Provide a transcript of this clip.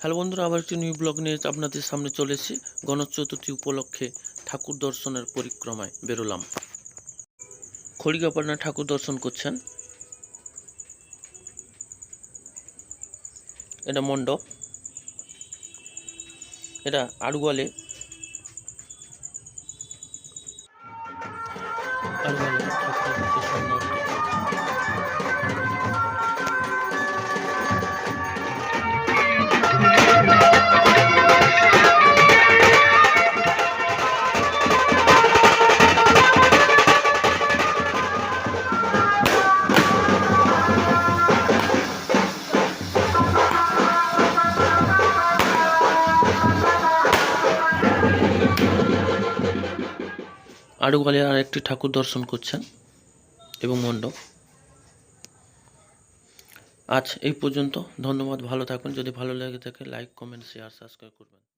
Hello বন্ধুরা, আবার একটি নিউ ব্লগ নিয়ে আপনাদের সামনে চলে এসেছি। গণেশ চতুর্থী উপলক্ষে ঠাকুর দর্শনের পরিক্রমায় বেরোলাম। খড়িকাপাড়না ঠাকুর দর্শন করছেন। এটা মণ্ডপ। এটা আড়ুয়ালে। আড়ুয়ালে ঠাকুরের আড়ুয়ালে আর একটি ঠাকুর দর্শন করছেন এবং মণ্ডপ। আজ এই পর্যন্ত। ধন্যবাদ। ভালো থাকুন। যদি ভালো লেগে থাকে লাইক কমেন্ট শেয়ার সাবস্ক্রাইব করবেন।